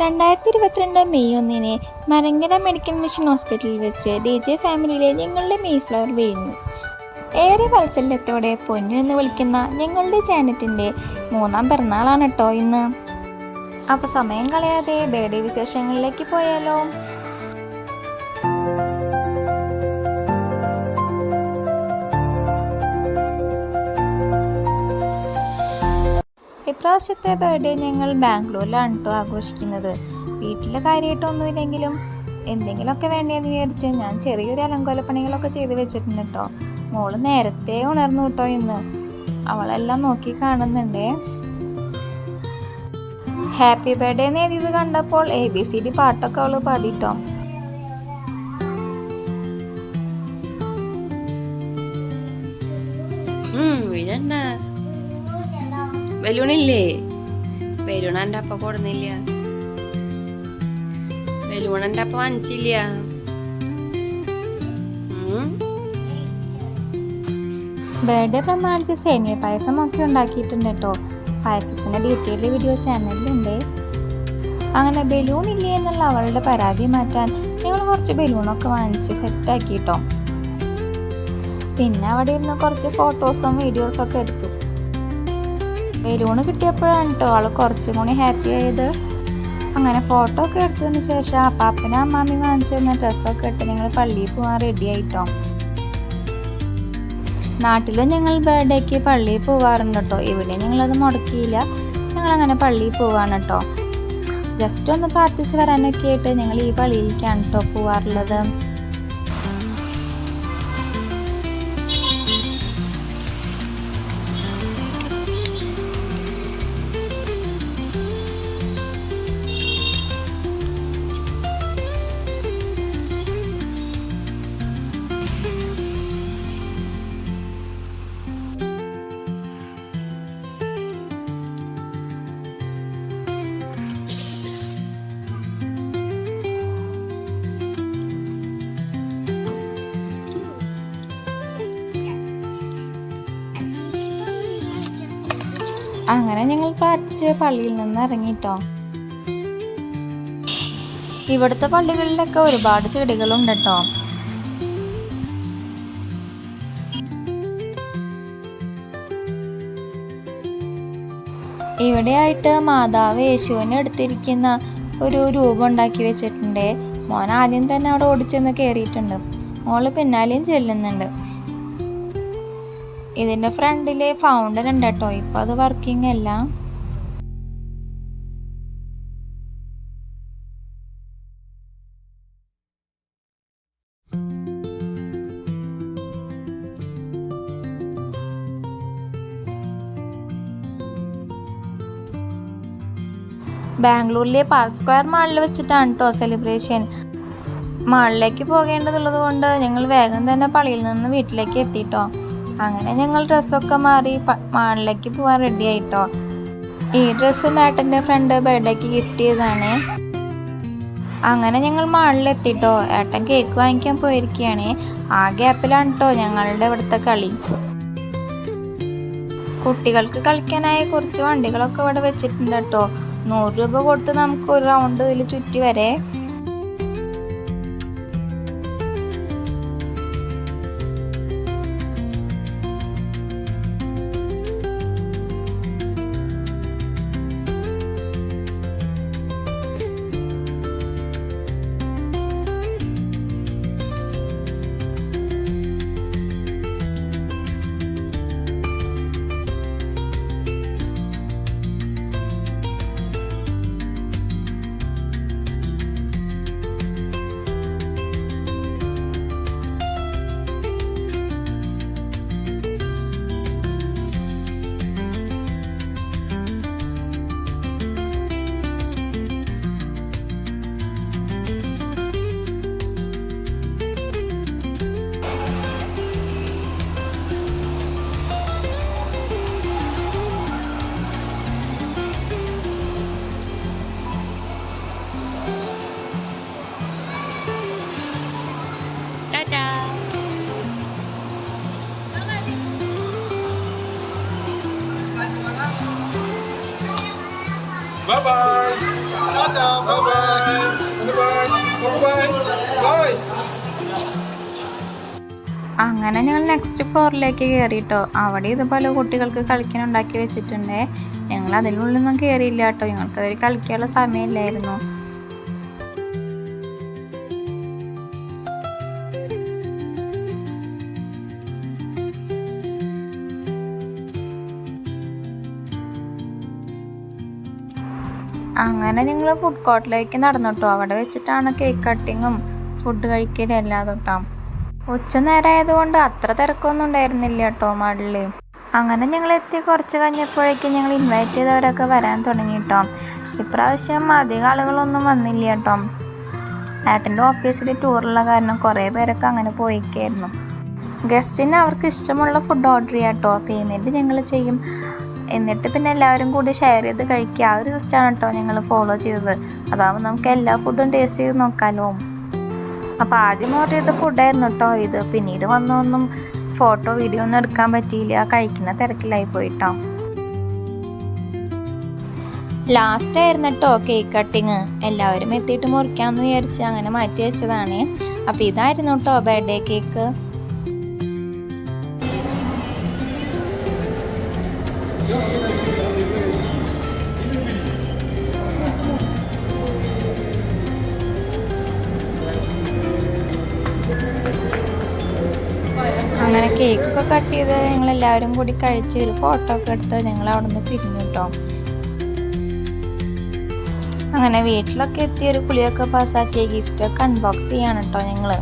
രണ്ടായിരത്തി ഇരുപത്തിരണ്ട് മെയ് ഒന്നിന് മരങ്കര മെഡിക്കൽ മിഷൻ ഹോസ്പിറ്റലിൽ വെച്ച് ഡി ജെ ഫാമിലിയിലെ ഞങ്ങളുടെ മെയ് ഫ്ലവർ വിരിഞ്ഞു. ഏറെ വാത്സല്യത്തോടെ പൊന്നു എന്ന് വിളിക്കുന്ന ഞങ്ങളുടെ ജാനറ്റിന്റെ മൂന്നാം പിറന്നാളാണ് കേട്ടോ ഇന്ന്. അപ്പോൾ സമയം കളയാതെ ബേഡേ വിശേഷങ്ങളിലേക്ക് പോയാലോ? ഇപ്രാവശ്യത്തെ ബർത്ത്ഡേ ഞങ്ങൾ ബാംഗ്ലൂരിലാണ് കേട്ടോ ആഘോഷിക്കുന്നത്. വീട്ടിലെ കാര്യമായിട്ടൊന്നുമില്ലെങ്കിലും എന്തെങ്കിലുമൊക്കെ വേണ്ടതെന്ന് വിചാരിച്ച് ഞാൻ ചെറിയൊരു അലങ്കോലപ്പണികളൊക്കെ ചെയ്ത് വെച്ചിട്ടുണ്ട് കേട്ടോ മോൾ നേരത്തെ ഉണർന്നു കേട്ടോ ഇന്ന്. അവളെല്ലാം നോക്കി കാണുന്നുണ്ടേ. ഹാപ്പി ബർത്ത്ഡേ എന്ന് എഴുതിയത് കണ്ടപ്പോൾ എ ബി സി ഡി പാട്ടൊക്കെ അവൾ പാടിട്ടോ വീഴണ്ട ബലൂണില്ലേ? ബലൂൺ എന്റെ അപ്പ കൊടുന്നില്ല. ബലൂൺ എന്റെ അപ്പ വാങ്ങിച്ചില്ല. ബർത്ത്ഡേ പ്രമാണിച്ച് സേമിയ പായസം ഒക്കെ ഉണ്ടാക്കിയിട്ടുണ്ട് കേട്ടോ പായസത്തിന്റെ ഡീറ്റെയിൽഡ് വീഡിയോ ചാനലിലുണ്ട് അങ്ങനെ ബലൂൺ ഇല്ല എന്നുള്ള അവളുടെ പരാതി മാറ്റാൻ ഞങ്ങൾ കുറച്ച് ബലൂണൊക്കെ വാങ്ങിച്ച് സെറ്റാക്കി കേട്ടോ പിന്നെ അവിടെ ഇരുന്ന് കുറച്ച് ഫോട്ടോസും വീഡിയോസും ഒക്കെ എടുത്തു. ബലൂണ് കിട്ടിയപ്പോഴാണ് കേട്ടോ ആൾ കുറച്ചും കൂടി ഹാപ്പി ആയത്. അങ്ങനെ ഫോട്ടോ ഒക്കെ എടുത്തതിന് ശേഷം അപ്പാപ്പനും അമ്മാമ്മയും വാങ്ങിച്ചു തന്ന ഡ്രസ്സൊക്കെ ഇട്ട് ഞങ്ങൾ പള്ളിയിൽ പോകാൻ റെഡി ആയിട്ടോ. നാട്ടിൽ ഞങ്ങൾ ബർത്ത്ഡേക്ക് പള്ളിയിൽ പോകാറുണ്ട് കേട്ടോ ഇവിടെ ഞങ്ങളത് മുടക്കിയില്ല. ഞങ്ങളങ്ങനെ പള്ളിയിൽ പോവാണ് കേട്ടോ ജസ്റ്റ് ഒന്ന് പ്രാർത്ഥിച്ച് വരാനൊക്കെ ആയിട്ട് ഞങ്ങൾ ഈ പള്ളിയിലേക്കാണ് കേട്ടോ പോവാറുള്ളത്. അങ്ങനെ ഞങ്ങൾ പ്രാർത്ഥിച്ച് പള്ളിയിൽ നിന്ന് ഇറങ്ങിയിട്ടോ ഇവിടുത്തെ പള്ളികളിലൊക്കെ ഒരുപാട് ചെടികളുണ്ട് കേട്ടോ ഇവിടെയായിട്ട് മാതാവ് യേശുവിനെ എടുത്തിരിക്കുന്ന ഒരു രൂപം ഉണ്ടാക്കി വെച്ചിട്ടുണ്ട്. മോൻ ആദ്യം തന്നെ അവിടെ ഓടിച്ചെന്ന് കയറിയിട്ടുണ്ട്. മോൾ പിന്നാലെയും ചെല്ലുന്നുണ്ട്. ഇതിന്റെ ഫ്രണ്ടിൽ ഫൗണ്ടൻ ഉണ്ട് കേട്ടോ. ഇപ്പം അത് വർക്കിംഗ് അല്ല. ബാംഗ്ലൂരിലെ പാർക്ക് സ്ക്വയർ മാളിൽ വെച്ചിട്ടാണ് കേട്ടോ സെലിബ്രേഷൻ മാളിലേക്ക് പോകേണ്ടതുള്ളത് കൊണ്ട് ഞങ്ങൾ വേഗം തന്നെ പള്ളിയിൽ നിന്ന് വീട്ടിലേക്ക് എത്തിട്ടോ. അങ്ങനെ ഞങ്ങൾ ഡ്രസ്സൊക്കെ മാറി മാളിലേക്ക് പോകാൻ റെഡി ആയിട്ടോ. ഈ ഡ്രസ്സും ഏട്ടന്റെ ഫ്രണ്ട് ബർത്ത്ഡേക്ക് ഗിഫ്റ്റ് ചെയ്തതാണ്. അങ്ങനെ ഞങ്ങൾ മാളിലെത്തിട്ടോ. ഏട്ടൻ കേക്ക് വാങ്ങിക്കാൻ പോയിരിക്കുകയാണ് ആ ഗ്യാപ്പിലാണ് കേട്ടോ ഞങ്ങളുടെ ഇവിടുത്തെ കളി. കുട്ടികൾക്ക് കളിക്കാനായി കുറച്ച് വണ്ടികളൊക്കെ ഇവിടെ വെച്ചിട്ടുണ്ട് കേട്ടോ. നൂറ് രൂപ കൊടുത്ത് നമുക്ക് ഒരു റൗണ്ട് ഇതിൽ ചുറ്റി വരെ Bye bye. Tata. Bye bye. Bye bye. അങ്ങനെ ഞങ്ങൾ നെക്സ്റ്റ് ഫ്ലോറിലേക്ക് കയറിയിട്ടോ അവിടെ ഇതുപോലെ കുട്ടികൾക്ക് കളിക്കാൻ ഉണ്ടാക്കി വെച്ചിട്ടുണ്ട് ഞങ്ങൾ അതിനുള്ളിൽ നിന്നും കയറിയില്ല കേട്ടോ ഞങ്ങൾക്ക് അതിൽ കളിക്കാനുള്ള സമയമില്ലായിരുന്നു അങ്ങനെ ഞങ്ങൾ ഫുഡ് കോർട്ടിലേക്ക് നടന്നു അവിടെ വെച്ചിട്ടാണ് കേക്ക് കട്ടിങ്ങും ഫുഡ് കഴിക്കലും എല്ലാം തൊട്ടാം. ഉച്ച നേരമായതുകൊണ്ട് അത്ര തിരക്കൊന്നും ഉണ്ടായിരുന്നില്ല കേട്ടോ മകളിൽ അങ്ങനെ ഞങ്ങൾ എത്തി കുറച്ച് കഴിഞ്ഞപ്പോഴേക്കും ഞങ്ങൾ ഇൻവൈറ്റ് ചെയ്തവരൊക്കെ വരാൻ തുടങ്ങി കേട്ടോ ഇപ്രാവശ്യം അധികം ആളുകളൊന്നും വന്നില്ല കേട്ടോ. ഏട്ടന്റെ ഓഫീസിൽ ടൂറുള്ള കാരണം കുറേ പേരൊക്കെ അങ്ങനെ പോയിക്കായിരുന്നു. ഗസ്റ്റിന് അവർക്ക് ഇഷ്ടമുള്ള ഫുഡ് ഓർഡർ ചെയ്യാം കേട്ടോ പേയ്മെന്റ് ഞങ്ങൾ ചെയ്യും. എന്നിട്ട് പിന്നെ എല്ലാവരും കൂടി ഷെയർ ചെയ്ത് കഴിക്കുക. ആ ഒരു സിസ്റ്റമാണ് കേട്ടോ ഞങ്ങൾ ഫോളോ ചെയ്തത്. അതാവുമ്പോൾ നമുക്ക് എല്ലാ ഫുഡും ടേസ്റ്റ് ചെയ്ത് നോക്കാമല്ലോ അപ്പോൾ ആദ്യം ഓർഡർ ചെയ്ത ഫുഡായിരുന്നു കേട്ടോ ഇത്. പിന്നീട് വന്നൊന്നും ഫോട്ടോ വീഡിയോ ഒന്നും എടുക്കാൻ പറ്റിയില്ല. കഴിക്കുന്ന തിരക്കിലായി പോയിട്ടോ ലാസ്റ്റ് ആയിരുന്നു കേട്ടോ കേക്ക് കട്ടിങ് എല്ലാവരും എത്തിയിട്ട് മുറിക്കാമെന്ന് വിചാരിച്ച് അങ്ങനെ മാറ്റി വെച്ചതാണ്. അപ്പോൾ ഇതായിരുന്നു കേട്ടോ ബർത്ത്ഡേ കേക്ക് കേക്കൊക്കെ കട്ട് ചെയ്ത് ഞങ്ങൾ എല്ലാവരും കൂടി കഴിച്ച് ഒരു ഫോട്ടോ ഒക്കെ എടുത്ത് ഞങ്ങൾ അവിടെ നിന്ന് പിരിഞ്ഞു കേട്ടോ അങ്ങനെ വീട്ടിലൊക്കെ എത്തി ഒരു കുളിയൊക്കെ പാസ്സാക്കിയ ഗിഫ്റ്റ് ഒക്കെ അൺബോക്സ് ചെയ്യാണ് കേട്ടോ ഞങ്ങൾ.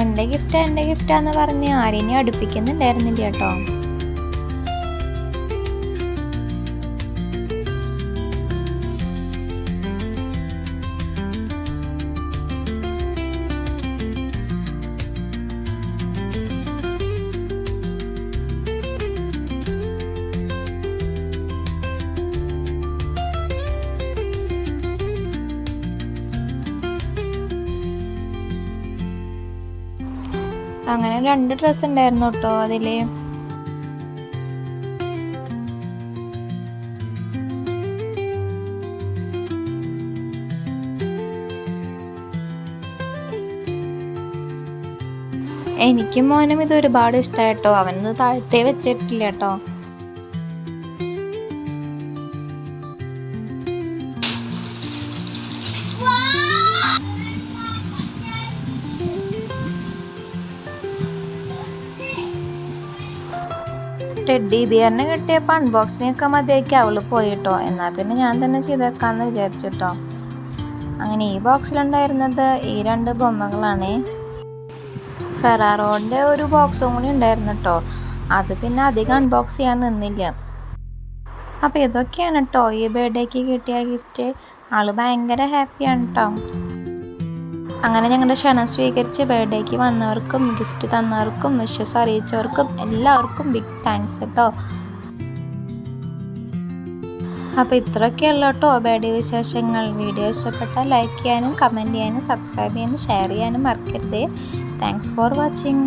എന്റെ ഗിഫ്റ്റ് എന്റെ ഗിഫ്റ്റാന്ന് പറഞ്ഞ് ആരെയും അടുപ്പിക്കുന്നുണ്ടായിരുന്നില്ല കേട്ടോ അങ്ങനെ രണ്ട് ഡ്രസ്സ് ഉണ്ടായിരുന്നു കേട്ടോ അതിൽ. എനിക്കും മോനും ഇത് ഒരുപാട് ഇഷ്ടമായിട്ടോ അവനത് താഴത്തെ വെച്ചിട്ടില്ല കേട്ടോ ടെഡി ബിയറിനെ കിട്ടിയപ്പോൾ അൺബോക്സിംഗ് ഒക്കെ മതിയാക്കി അവൾ പോയിട്ടോ. എന്നാൽ പിന്നെ ഞാൻ തന്നെ ചെയ്തേക്കാന്ന് വിചാരിച്ചിട്ടോ. അങ്ങനെ ഈ ബോക്സിലുണ്ടായിരുന്നത് ഈ രണ്ട് ബൊമ്മകളാണ്. ഫെറാറോടിന്റെ ഒരു ബോക്സും കൂടി ഉണ്ടായിരുന്നു കേട്ടോ അത് പിന്നെ അധികം അൺബോക്സ് ചെയ്യാൻ നിന്നില്ല. അപ്പോൾ ഇതൊക്കെയാണ് കേട്ടോ ഈ ബർത്ത്ഡേക്ക് കിട്ടിയ ഗിഫ്റ്റ് ആൾ ഭയങ്കര ഹാപ്പിയാണ് കേട്ടോ അങ്ങനെ ഞങ്ങളുടെ ക്ഷണം സ്വീകരിച്ച് ബർത്ത്ഡേക്ക് വന്നവർക്കും ഗിഫ്റ്റ് തന്നവർക്കും വിഷസ് അറിയിച്ചവർക്കും എല്ലാവർക്കും ബിഗ് താങ്ക്സ് കേട്ടോ അപ്പോൾ ഇത്രയൊക്കെയുള്ള കേട്ടോ ബേഡേ വിശേഷങ്ങൾ. വീഡിയോ ഇഷ്ടപ്പെട്ടാൽ ലൈക്ക് ചെയ്യാനും കമന്റ് ചെയ്യാനും സബ്സ്ക്രൈബ് ചെയ്യാനും ഷെയർ ചെയ്യാനും മറക്കരുത്. Thanks for watching